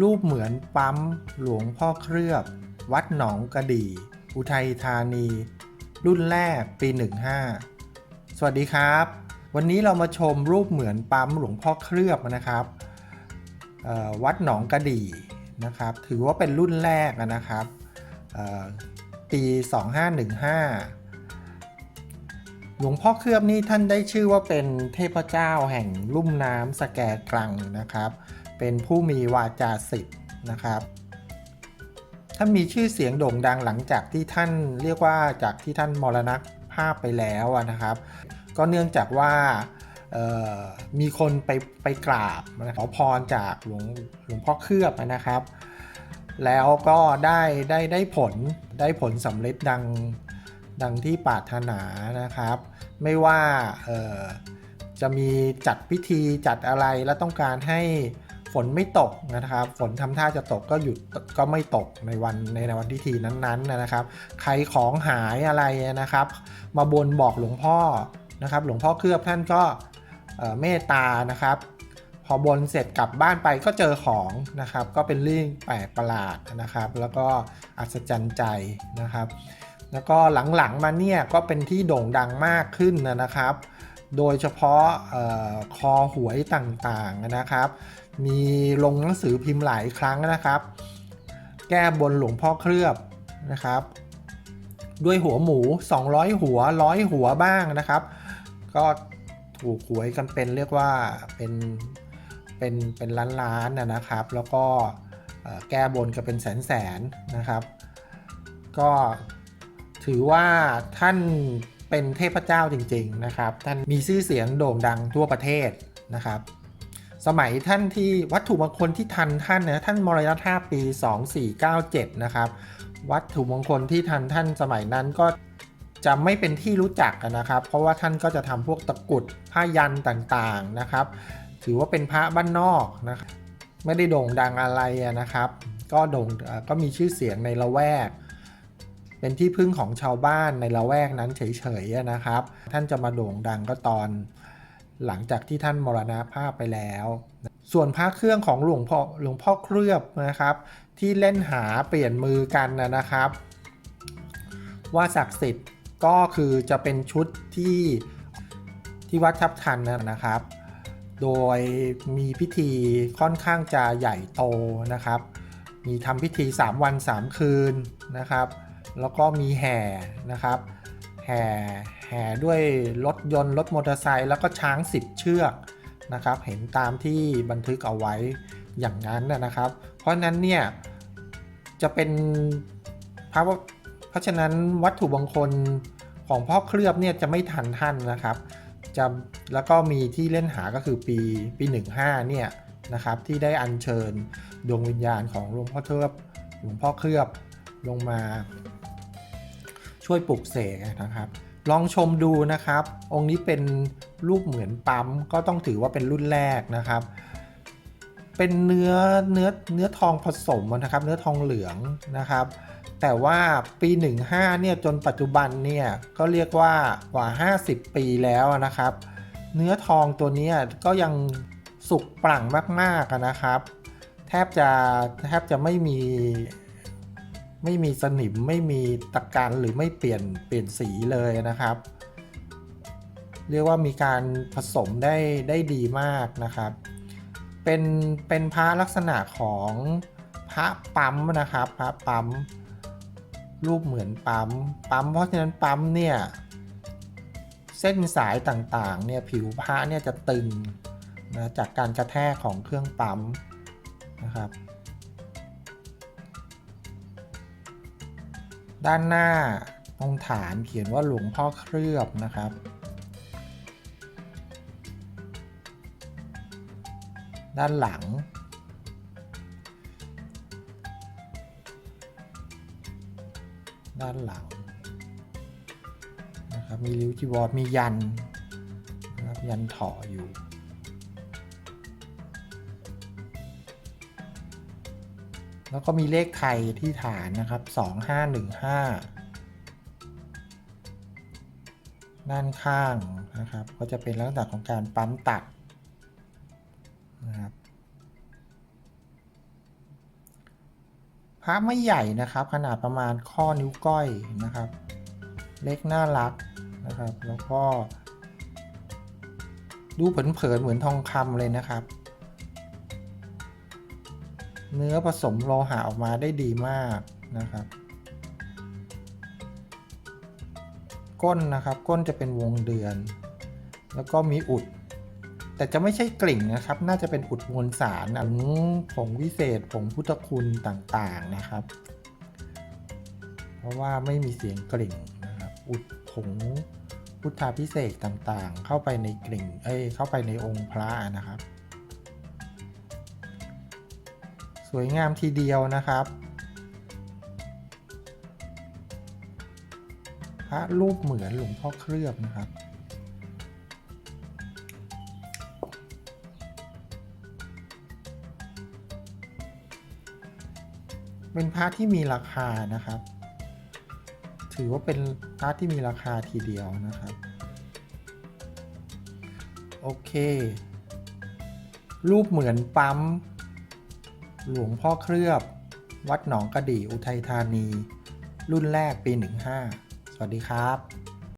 รูปเหมือนปั๊ม หลวงพ่อเคลือบ วัดหนองกระดี่ อุทัยธานี รุ่นแรกปี 15 สวัสดีครับ วันนี้เรามาชมรูปเหมือนปั๊มหลวงพ่อเคลือบนะครับวัดหนองกระดี่นะครับ ถือว่าเป็นรุ่นแรกนะครับเอ่อปี 2515 หลวงพ่อเคลือบนี่ท่านได้ชื่อว่าเป็นเทพเจ้าแห่งลุ่มน้ำสแกกรังนะครับ เป็นผู้มีวาจาสิทธิ์นะครับท่านมีชื่อเสียงโด่งดังหลังจากที่ท่านเรียกว่าจากที่ท่านมรณภาพไปแล้วนะครับ ก็เนื่องจากว่ามีคนไปไปกราบขอพรจากหลวงหลวงพ่อเคลือบนะครับ แล้วก็ได้ได้ได้ผลได้ผลสำเร็จดังดังที่ปรารถนานะครับ ไม่ว่าจะมีจัดพิธีจัดอะไรแล้วต้องการให้ ฝนไม่ตกนะครับ ฝนทำท่าจะตกก็หยุดก็ไม่ตกในวันในวันพิธีนั้นๆนะครับ ใครของหายอะไรนะครับ มาบนบอกหลวงพ่อนะครับ หลวงพ่อเคลือบท่านก็เมตตานะครับ พอบนเสร็จกลับบ้านไปก็เจอของนะครับ ก็เป็นเรื่องแปลกประหลาดนะครับ แล้วก็อัศจรรย์ใจนะครับ แล้วก็หลังๆมาเนี่ยก็เป็นที่โด่งดังมากขึ้นนะครับ โดยเฉพาะออคอหวยต่างๆนะครับ มีลงหนังสือพิมพ์หลายครั้งนะครับ แก้บนหลวงพ่อเคลือบนะครับ ด้วยหัวหมู 200 หัวร้อยหัวบ้างนะครับ ก็ถูกหวยกันเป็นเรียกว่าเป็นเป็นเป็นล้านล้านๆนะครับ แล้วก็แก้บนกันเป็นแสนแสนๆนะครับ ก็ถือว่าท่านเป็นเทพเจ้าจริง ๆนะครับ ท่านมีชื่อเสียงโด่งดังทั่วประเทศนะครับ สมัยท่านที่วัตถุมงคลที่ทันท่านนะท่านมรณภาพปี 2497 นะครับ วัตถุมงคลที่ทันท่านสมัยนั้นก็จะไม่เป็นที่รู้จักนะครับ เพราะว่าท่านก็จะทำพวกตะกุดผ้ายันต่างๆนะครับ ถือว่าเป็นพระบ้านนอกนะครับไม่ได้โด่งดังอะไรนะครับ ก็โด่งก็มีชื่อเสียงในละแวก เป็นที่พึ่งของชาวบ้านในละแวกนั้นเฉยๆนะครับ ท่านจะมาโด่งดังก็ตอน หลังจากที่ท่านมรณภาพไปแล้ว ส่วนพระเครื่องของหลวงพ่อหลวงพ่อเคลือบนะครับ ที่เล่นหาเปลี่ยนมือกันนะนะครับ ว่าศักดิ์สิทธิ์ก็คือจะเป็นชุดที่ที่วัดทับทันนะนะครับ โดยมีพิธีค่อนข้างจะใหญ่โตนะครับ มีทำพิธี 3 วัน 3 คืนนะครับ แล้วก็มีแห่นะครับ แห่แห่ด้วยรถยนต์รถมอเตอร์ไซค์แล้วก็ช้าง 10 เชือกนะครับ เห็นตามที่บันทึกเอาไว้อย่างนั้นนะนะครับ เพราะนั้นเนี่ยจะเป็นเพราะเพราะฉะนั้นวัตถุมงคลของพ่อเคลือบเนี่ยจะไม่ทันท่านนะครับจะแล้วก็มีที่เล่นหาก็คือปีปี 15เนี่ยนะครับที่ได้อัญเชิญดวงวิญญาณของหลวงพ่อเคลือบหลวงพ่อเคลือบลงมา ช่วยปลุกเสกนะครับ ลองชมดูนะครับ องค์นี้เป็นรูปเหมือนปั๊มก็ต้องถือว่าเป็นรุ่นแรกนะครับ เป็นเนื้อเนื้อเนื้อทองผสมนะครับ เนื้อทองเหลืองนะครับ แต่ว่าปี 15เนี่ยจนปัจจุบันเนี่ยก็เรียกว่ากว่า 50 ปีแล้วนะครับ เนื้อทองตัวนี้ก็ยังสุกปรั่งมากๆนะครับ แทบจะแทบจะไม่มี ไม่มีสนิมไม่มีตะกันหรือไม่เปลี่ยนเปลี่ยนสีเลยนะครับ เรียกว่ามีการผสมได้ได้ดีมากนะครับ เป็นเป็นพระลักษณะของพระปั๊มนะครับพระปั๊มรูปเหมือนปั๊มปั๊มเพราะฉะนั้นปั๊มเนี่ยเส้นสายต่างๆเนี่ยผิวพระเนี่ยจะตึงนะจากการกระแทกของเครื่องปั๊มนะครับ ด้านหน้าตรงฐานเขียนว่าหลวงพ่อเคลือบนะครับ ด้านหลัง ด้านหลังนะครับมีริ้วจีวรมียันนะครับยันถออยู่ แล้วก็มีเลขไทยที่ฐานนะครับ 2515 ด้านข้างนะครับ ก็จะเป็นลักษณะของการปั๊มตัดนะครับพระไม่ใหญ่นะครับ ขนาดประมาณข้อนิ้วก้อยนะครับ เล็กน่ารักนะครับ แล้วก็ ดูเผินๆเหมือนทองคำเลยนะครับ เนื้อผสมโลหะออกมาได้ดีมากนะครับ ก้นนะครับก้นจะเป็นวงเดือน แล้วก็มีอุด แต่จะไม่ใช่กลิ่งนะครับ น่าจะเป็นอุดมวลสารอันผงวิเศษผงพุทธคุณต่างๆนะครับ เพราะว่าไม่มีเสียงกลิ่งนะครับอุดผงพุทธาพิเศษต่างๆ เข้าไปในกลิ่งเอ้ยเข้าไปในองค์พระนะครับ สวยงามทีเดียวนะครับ พระรูปเหมือนหลวงพ่อเคลือบนะครับ เป็นพระที่มีราคานะครับ ถือว่าเป็นพระที่มีราคาทีเดียวนะครับ โอเค รูปเหมือนปั๊ม หลวงพ่อเคลือบ วัดหนองกระดี่อุทัยธานี รุ่นแรกปี 15 สวัสดีครับ